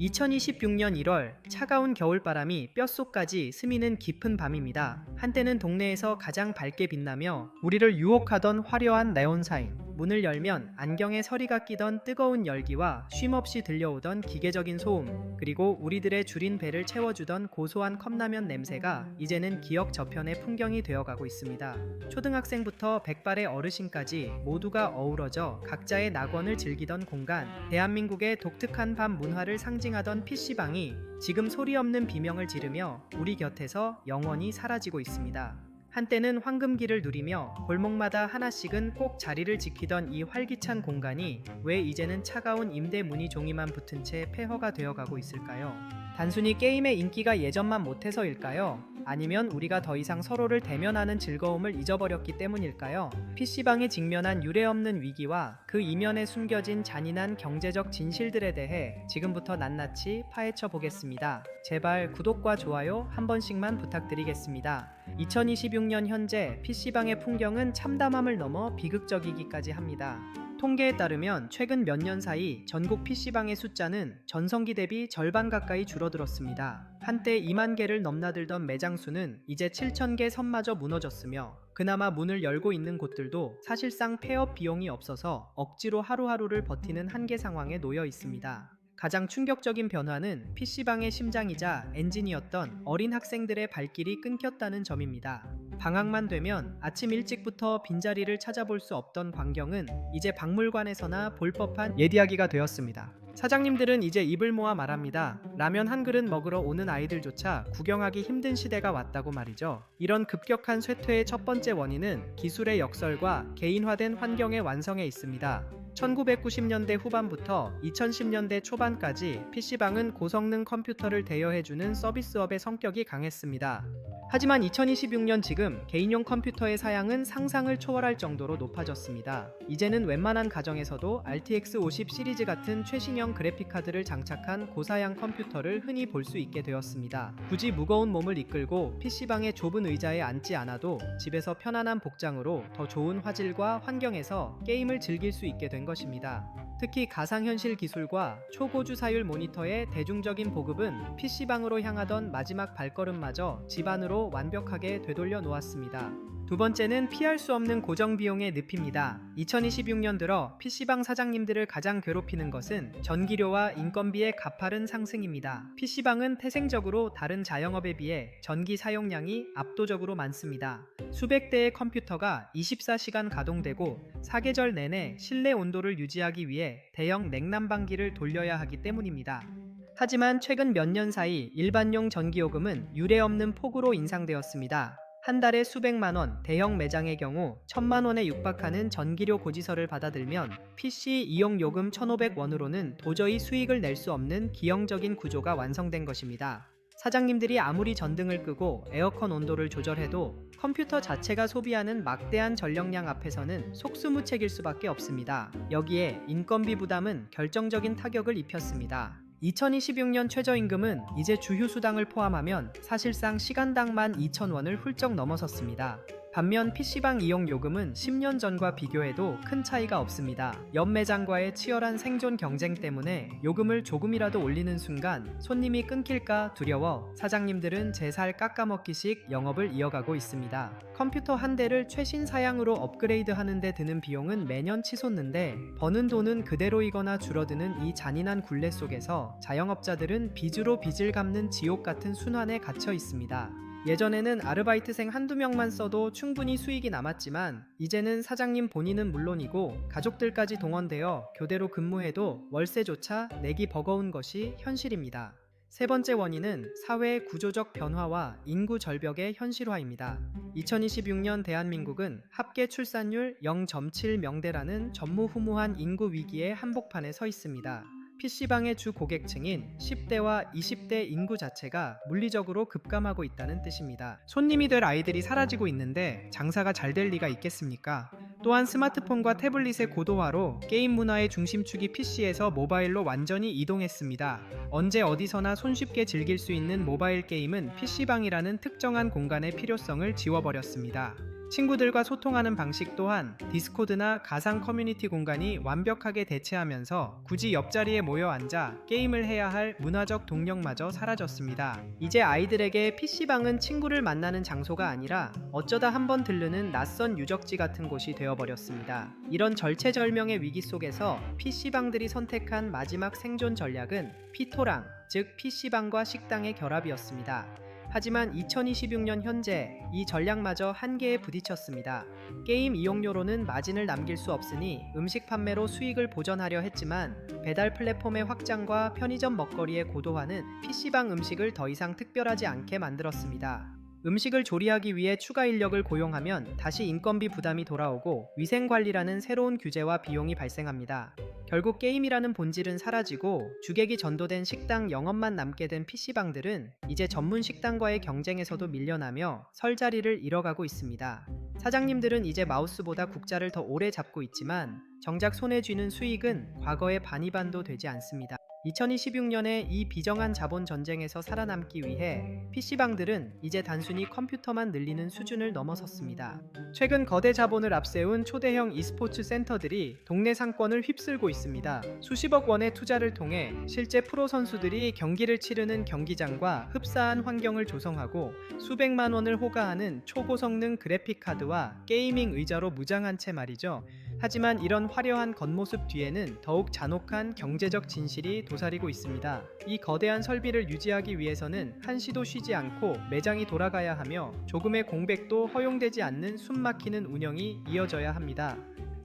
2026년 1월 차가운 겨울바람이 뼛속까지 스미는 깊은 밤입니다. 한때는 동네에서 가장 밝게 빛나며 우리를 유혹하던 화려한 네온사인. 문을 열면 안경에 서리가 끼던 뜨거운 열기와 쉼없이 들려오던 기계적인 소음, 그리고 우리들의 줄인 배를 채워주던 고소한 컵라면 냄새가 이제는 기억 저편의 풍경이 되어가고 있습니다. 초등학생부터 백발의 어르신까지 모두가 어우러져 각자의 낙원을 즐기던 공간, 대한민국의 독특한 밤 문화를 상징하던 PC방이 지금 소리 없는 비명을 지르며 우리 곁에서 영원히 사라지고 있습니다. 한때는 황금기를 누리며 골목마다 하나씩은 꼭 자리를 지키던 이 활기찬 공간이 왜 이제는 차가운 임대 문의 종이만 붙은 채 폐허가 되어가고 있을까요? 단순히 게임의 인기가 예전만 못해서일까요? 아니면 우리가 더 이상 서로를 대면하는 즐거움을 잊어버렸기 때문일까요? PC방에 직면한 유례없는 위기와 그 이면에 숨겨진 잔인한 경제적 진실들에 대해 지금부터 낱낱이 파헤쳐 보겠습니다. 제발 구독과 좋아요 한 번씩만 부탁드리겠습니다. 2026년 현재 PC방의 풍경은 참담함을 넘어 비극적이기까지 합니다. 통계에 따르면 최근 몇 년 사이 전국 PC방의 숫자는 전성기 대비 절반 가까이 줄어들었습니다. 한때 2만 개를 넘나들던 매장 수는 이제 7천 개 선마저 무너졌으며 그나마 문을 열고 있는 곳들도 사실상 폐업 비용이 없어서 억지로 하루하루를 버티는 한계 상황에 놓여 있습니다. 가장 충격적인 변화는 PC방의 심장이자 엔진이었던 어린 학생들의 발길이 끊겼다는 점입니다. 방학만 되면 아침 일찍부터 빈자리를 찾아볼 수 없던 광경은 이제 박물관에서나 볼 법한 예디하기가 되었습니다. 사장님들은 이제 입을 모아 말합니다. 라면 한 그릇 먹으러 오는 아이들조차 구경하기 힘든 시대가 왔다고 말이죠. 이런 급격한 쇠퇴의 첫 번째 원인은 기술의 역설과 개인화된 환경의 완성에 있습니다. 1990년대 후반부터 2010년대 초반까지 PC방은 고성능 컴퓨터를 대여해주는 서비스업의 성격이 강했습니다. 하지만 2026년 지금 개인용 컴퓨터의 사양은 상상을 초월할 정도로 높아졌습니다. 이제는 웬만한 가정에서도 RTX 50 시리즈 같은 최신형 그래픽카드를 장착한 고사양 컴퓨터를 흔히 볼 수 있게 되었습니다. 굳이 무거운 몸을 이끌고 PC방의 좁은 의자에 앉지 않아도 집에서 편안한 복장으로 더 좋은 화질과 환경에서 게임을 즐길 수 있게 된 것입니다. 특히 가상현실 기술과 초고주 사율 모니터의 대중적인 보급은 PC방으로 향하던 마지막 발걸음마저 집안으로 완벽하게 되돌려 놓았습니다. 두 번째는 피할 수 없는 고정 비용의 늪입니다. 2026년 들어 PC방 사장님들을 가장 괴롭히는 것은 전기료와 인건비의 가파른 상승입니다. PC방은 태생적으로 다른 자영업에 비해 전기 사용량이 압도적으로 많습니다. 수백 대의 컴퓨터가 24시간 가동되고 사계절 내내 실내 온도를 유지하기 위해 대형 냉난방기를 돌려야 하기 때문입니다. 하지만 최근 몇 년 사이 일반용 전기요금은 유례없는 폭으로 인상되었습니다. 한 달에 수백만 원, 대형 매장의 경우 천만 원에 육박하는 전기료 고지서를 받아들면 PC 이용 요금 1,500원으로는 도저히 수익을 낼 수 없는 기형적인 구조가 완성된 것입니다. 사장님들이 아무리 전등을 끄고 에어컨 온도를 조절해도 컴퓨터 자체가 소비하는 막대한 전력량 앞에서는 속수무책일 수밖에 없습니다. 여기에 인건비 부담은 결정적인 타격을 입혔습니다. 2026년 최저임금은 이제 주휴수당을 포함하면 사실상 시간당 12,000원을 훌쩍 넘어섰습니다. 반면 PC방 이용 요금은 10년 전과 비교해도 큰 차이가 없습니다. 옆 매장과의 치열한 생존 경쟁 때문에 요금을 조금이라도 올리는 순간 손님이 끊길까 두려워 사장님들은 제살 깎아먹기식 영업을 이어가고 있습니다. 컴퓨터 한 대를 최신 사양으로 업그레이드 하는데 드는 비용은 매년 치솟는데 버는 돈은 그대로이거나 줄어드는 이 잔인한 굴레 속에서 자영업자들은 빚으로 빚을 갚는 지옥 같은 순환에 갇혀 있습니다. 예전에는 아르바이트생 한두 명만 써도 충분히 수익이 남았지만 이제는 사장님 본인은 물론이고 가족들까지 동원되어 교대로 근무해도 월세조차 내기 버거운 것이 현실입니다. 세 번째 원인은 사회의 구조적 변화와 인구 절벽의 현실화입니다. 2026년 대한민국은 합계 출산율 0.7명대라는 전무후무한 인구 위기의 한복판에 서 있습니다. PC방의 주 고객층인 10대와 20대 인구 자체가 물리적으로 급감하고 있다는 뜻입니다. 손님이 될 아이들이 사라지고 있는데 장사가 잘 될 리가 있겠습니까? 또한 스마트폰과 태블릿의 고도화로 게임 문화의 중심축이 PC에서 모바일로 완전히 이동했습니다. 언제 어디서나 손쉽게 즐길 수 있는 모바일 게임은 PC방이라는 특정한 공간의 필요성을 지워버렸습니다. 친구들과 소통하는 방식 또한 디스코드나 가상 커뮤니티 공간이 완벽하게 대체하면서 굳이 옆자리에 모여 앉아 게임을 해야 할 문화적 동력마저 사라졌습니다. 이제 아이들에게 PC방은 친구를 만나는 장소가 아니라 어쩌다 한번 들르는 낯선 유적지 같은 곳이 되어버렸습니다. 이런 절체절명의 위기 속에서 PC방들이 선택한 마지막 생존 전략은 피토랑, 즉 PC방과 식당의 결합이었습니다. 하지만 2026년 현재 이 전략마저 한계에 부딪혔습니다. 게임 이용료로는 마진을 남길 수 없으니 음식 판매로 수익을 보전하려 했지만 배달 플랫폼의 확장과 편의점 먹거리의 고도화는 PC방 음식을 더 이상 특별하지 않게 만들었습니다. 음식을 조리하기 위해 추가 인력을 고용하면 다시 인건비 부담이 돌아오고 위생관리라는 새로운 규제와 비용이 발생합니다. 결국 게임이라는 본질은 사라지고 주객이 전도된 식당 영업만 남게 된 PC방들은 이제 전문 식당과의 경쟁에서도 밀려나며 설 자리를 잃어가고 있습니다. 사장님들은 이제 마우스보다 국자를 더 오래 잡고 있지만 정작 손에 쥐는 수익은 과거의 반이반도 되지 않습니다. 2026년에 이 비정한 자본 전쟁에서 살아남기 위해 PC방들은 이제 단순히 컴퓨터만 늘리는 수준을 넘어섰습니다. 최근 거대 자본을 앞세운 초대형 e스포츠 센터들이 동네 상권을 휩쓸고 있습니다. 수십억 원의 투자를 통해 실제 프로 선수들이 경기를 치르는 경기장과 흡사한 환경을 조성하고 수백만 원을 호가하는 초고성능 그래픽 카드와 게이밍 의자로 무장한 채 말이죠. 하지만 이런 화려한 겉모습 뒤에는 더욱 잔혹한 경제적 진실이 도사리고 있습니다. 이 거대한 설비를 유지하기 위해서는 한시도 쉬지 않고 매장이 돌아가야 하며 조금의 공백도 허용되지 않는 숨막히는 운영이 이어져야 합니다.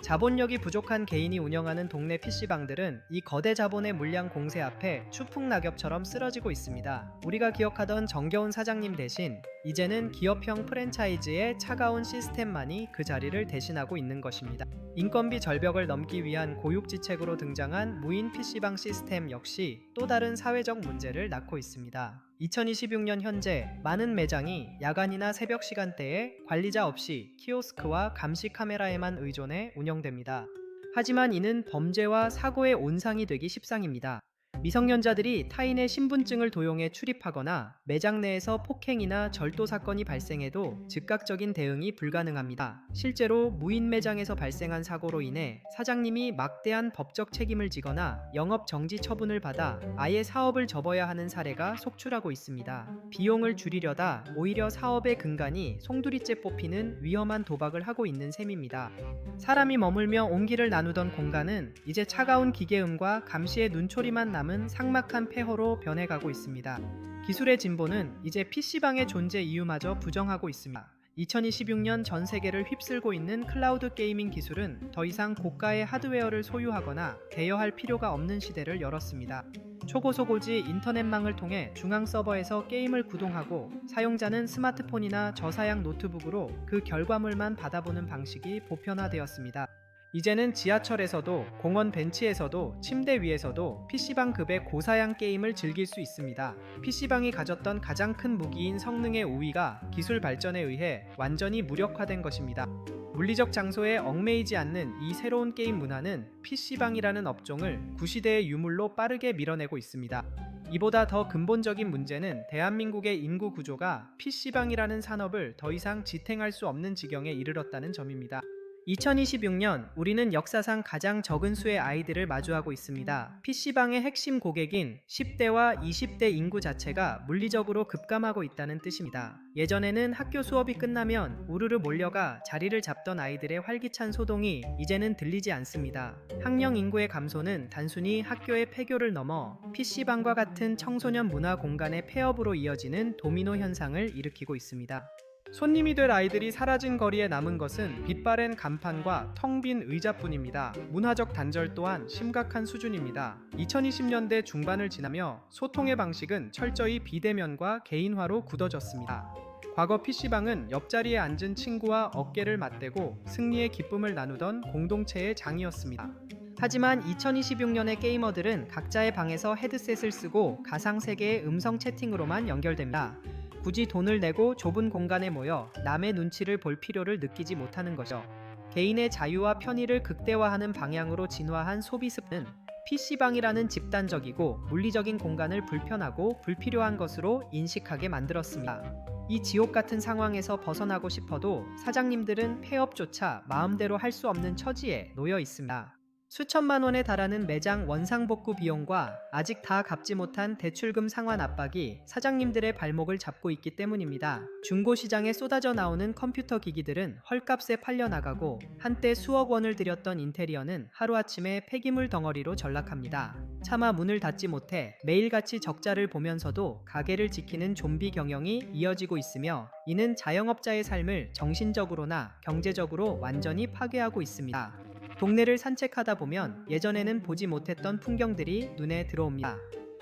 자본력이 부족한 개인이 운영하는 동네 PC방들은 이 거대 자본의 물량 공세 앞에 추풍 낙엽처럼 쓰러지고 있습니다. 우리가 기억하던 정겨운 사장님 대신 이제는 기업형 프랜차이즈의 차가운 시스템만이 그 자리를 대신하고 있는 것입니다. 인건비 절벽을 넘기 위한 고육지책으로 등장한 무인 PC방 시스템 역시 또 다른 사회적 문제를 낳고 있습니다. 2026년 현재 많은 매장이 야간이나 새벽 시간대에 관리자 없이 키오스크와 감시 카메라에만 의존해 운영 됩니다. 하지만 이는 범죄와 사고의 온상이 되기 십상입니다. 미성년자들이 타인의 신분증을 도용해 출입하거나 매장 내에서 폭행이나 절도 사건이 발생해도 즉각적인 대응이 불가능합니다. 실제로 무인 매장에서 발생한 사고로 인해 사장님이 막대한 법적 책임을 지거나 영업 정지 처분을 받아 아예 사업을 접어야 하는 사례가 속출하고 있습니다. 비용을 줄이려다 오히려 사업의 근간이 송두리째 뽑히는 위험한 도박을 하고 있는 셈입니다. 사람이 머물며 온기를 나누던 공간은 이제 차가운 기계음과 감시의 눈초리만 남은 삭막한 폐허로 변해가고 있습니다. 기술의 진보는 이제 PC방의 존재 이유마저 부정하고 있습니다. 2026년 전 세계를 휩쓸고 있는 클라우드 게이밍 기술은 더 이상 고가의 하드웨어를 소유하거나 대여할 필요가 없는 시대를 열었습니다. 초고속오지 인터넷망을 통해 중앙 서버에서 게임을 구동하고 사용자는 스마트폰이나 저사양 노트북으로 그 결과물만 받아보는 방식이 보편화되었습니다. 이제는 지하철에서도 공원 벤치에서도 침대 위에서도 PC방 급의 고사양 게임을 즐길 수 있습니다. PC방이 가졌던 가장 큰 무기인 성능의 우위가 기술 발전에 의해 완전히 무력화된 것입니다. 물리적 장소에 얽매이지 않는 이 새로운 게임 문화는 PC방이라는 업종을 구시대의 유물로 빠르게 밀어내고 있습니다. 이보다 더 근본적인 문제는 대한민국의 인구 구조가 PC방이라는 산업을 더 이상 지탱할 수 없는 지경에 이르렀다는 점입니다. 2026년 우리는 역사상 가장 적은 수의 아이들을 마주하고 있습니다. PC방의 핵심 고객인 10대와 20대 인구 자체가 물리적으로 급감하고 있다는 뜻입니다. 예전에는 학교 수업이 끝나면 우르르 몰려가 자리를 잡던 아이들의 활기찬 소동이 이제는 들리지 않습니다. 학령 인구의 감소는 단순히 학교의 폐교를 넘어 PC방과 같은 청소년 문화 공간의 폐업으로 이어지는 도미노 현상을 일으키고 있습니다. 손님이 될 아이들이 사라진 거리에 남은 것은 빛바랜 간판과 텅 빈 의자뿐입니다. 문화적 단절 또한 심각한 수준입니다. 2020년대 중반을 지나며 소통의 방식은 철저히 비대면과 개인화로 굳어졌습니다. 과거 PC방은 옆자리에 앉은 친구와 어깨를 맞대고 승리의 기쁨을 나누던 공동체의 장이었습니다. 하지만 2026년의 게이머들은 각자의 방에서 헤드셋을 쓰고 가상 세계의 음성 채팅으로만 연결됩니다. 굳이 돈을 내고 좁은 공간에 모여 남의 눈치를 볼 필요를 느끼지 못하는 거죠. 개인의 자유와 편의를 극대화하는 방향으로 진화한 소비 습은 PC방이라는 집단적이고 물리적인 공간을 불편하고 불필요한 것으로 인식하게 만들었습니다. 이 지옥 같은 상황에서 벗어나고 싶어도 사장님들은 폐업조차 마음대로 할 수 없는 처지에 놓여 있습니다. 수천만 원에 달하는 매장 원상복구 비용과 아직 다 갚지 못한 대출금 상환 압박이 사장님들의 발목을 잡고 있기 때문입니다. 중고 시장에 쏟아져 나오는 컴퓨터 기기들은 헐값에 팔려 나가고 한때 수억 원을 들였던 인테리어는 하루아침에 폐기물 덩어리로 전락합니다. 차마 문을 닫지 못해 매일같이 적자를 보면서도 가게를 지키는 좀비 경영이 이어지고 있으며 이는 자영업자의 삶을 정신적으로나 경제적으로 완전히 파괴하고 있습니다. 동네를 산책하다 보면 예전에는 보지 못했던 풍경들이 눈에 들어옵니다.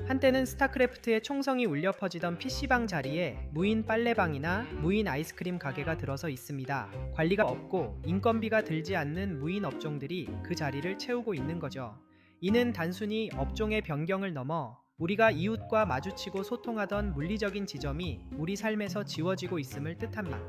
한때는 스타크래프트의 총성이 울려 퍼지던 PC방 자리에 무인 빨래방이나 무인 아이스크림 가게가 들어서 있습니다. 관리가 없고 인건비가 들지 않는 무인 업종들이 그 자리를 채우고 있는 거죠. 이는 단순히 업종의 변경을 넘어 우리가 이웃과 마주치고 소통하던 물리적인 지점이 우리 삶에서 지워지고 있음을 뜻합니다.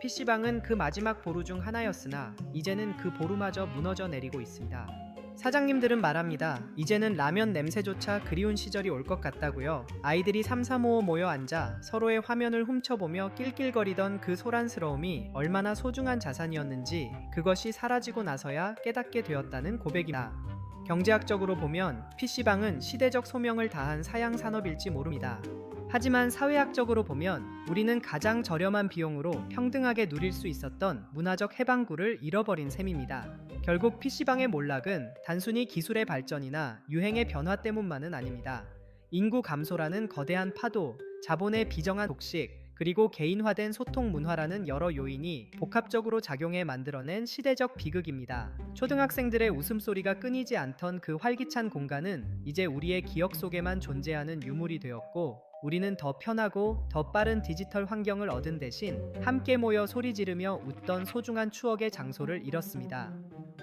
PC방은 그 마지막 보루 중 하나였으나 이제는 그 보루마저 무너져 내리고 있습니다. 사장님들은 말합니다. 이제는 라면 냄새조차 그리운 시절이 올 것 같다고요. 아이들이 삼삼오오 모여 앉아 서로의 화면을 훔쳐보며 낄낄거리던 그 소란스러움이 얼마나 소중한 자산이었는지 그것이 사라지고 나서야 깨닫게 되었다는 고백이다. 경제학적으로 보면 PC방은 시대적 소명을 다한 사양 산업일지 모릅니다. 하지만 사회학적으로 보면 우리는 가장 저렴한 비용으로 평등하게 누릴 수 있었던 문화적 해방구를 잃어버린 셈입니다. 결국 PC방의 몰락은 단순히 기술의 발전이나 유행의 변화 때문만은 아닙니다. 인구 감소라는 거대한 파도, 자본의 비정한 독식, 그리고 개인화된 소통 문화라는 여러 요인이 복합적으로 작용해 만들어낸 시대적 비극입니다. 초등학생들의 웃음소리가 끊이지 않던 그 활기찬 공간은 이제 우리의 기억 속에만 존재하는 유물이 되었고 우리는 더 편하고 더 빠른 디지털 환경을 얻은 대신 함께 모여 소리 지르며 웃던 소중한 추억의 장소를 잃었습니다.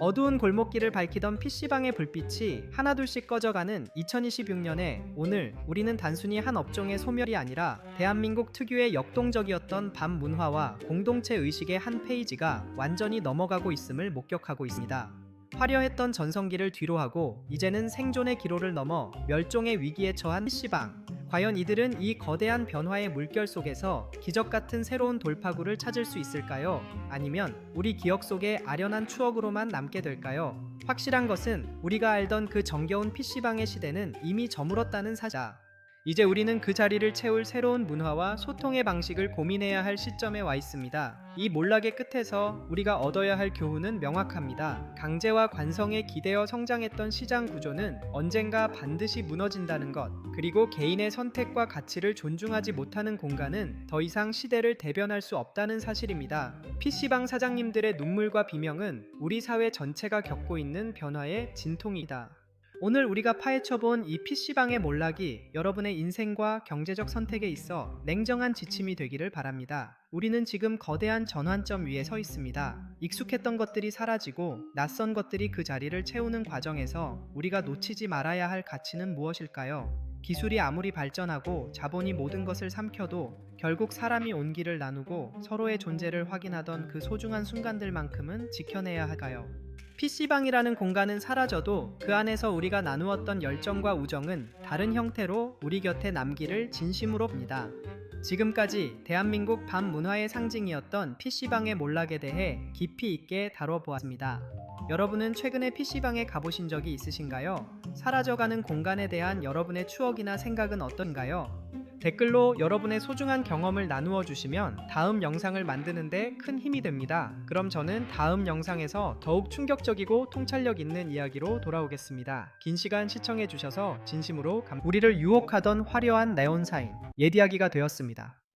어두운 골목길을 밝히던 PC방의 불빛이 하나둘씩 꺼져가는 2026년에 오늘 우리는 단순히 한 업종의 소멸이 아니라 대한민국 특유의 역동적이었던 밤 문화와 공동체 의식의 한 페이지가 완전히 넘어가고 있음을 목격하고 있습니다. 화려했던 전성기를 뒤로하고 이제는 생존의 기로를 넘어 멸종의 위기에 처한 PC방. 과연 이들은 이 거대한 변화의 물결 속에서 기적 같은 새로운 돌파구를 찾을 수 있을까요? 아니면 우리 기억 속에 아련한 추억으로만 남게 될까요? 확실한 것은 우리가 알던 그 정겨운 PC방의 시대는 이미 저물었다는 사자. 이제 우리는 그 자리를 채울 새로운 문화와 소통의 방식을 고민해야 할 시점에 와 있습니다. 이 몰락의 끝에서 우리가 얻어야 할 교훈은 명확합니다. 강제와 관성에 기대어 성장했던 시장 구조는 언젠가 반드시 무너진다는 것, 그리고 개인의 선택과 가치를 존중하지 못하는 공간은 더 이상 시대를 대변할 수 없다는 사실입니다. PC방 사장님들의 눈물과 비명은 우리 사회 전체가 겪고 있는 변화의 진통이다. 오늘 우리가 파헤쳐본 이 PC방의 몰락이 여러분의 인생과 경제적 선택에 있어 냉정한 지침이 되기를 바랍니다. 우리는 지금 거대한 전환점 위에 서 있습니다. 익숙했던 것들이 사라지고 낯선 것들이 그 자리를 채우는 과정에서 우리가 놓치지 말아야 할 가치는 무엇일까요? 기술이 아무리 발전하고 자본이 모든 것을 삼켜도 결국 사람이 온기를 나누고 서로의 존재를 확인하던 그 소중한 순간들만큼은 지켜내야 할까요? PC방이라는 공간은 사라져도 그 안에서 우리가 나누었던 열정과 우정은 다른 형태로 우리 곁에 남기를 진심으로 봅니다. 지금까지 대한민국 밤 문화의 상징이었던 PC방의 몰락에 대해 깊이 있게 다뤄보았습니다. 여러분은 최근에 PC방에 가보신 적이 있으신가요? 사라져가는 공간에 대한 여러분의 추억이나 생각은 어떤가요? 댓글로 여러분의 소중한 경험을 나누어 주시면 다음 영상을 만드는데 큰 힘이 됩니다. 그럼 저는 다음 영상에서 더욱 충격적이고 통찰력 있는 이야기로 돌아오겠습니다. 긴 시간 시청해 주셔서 진심으로 감... 우리를 유혹하던 화려한 네온사인 옛 이야기가 되었습니다.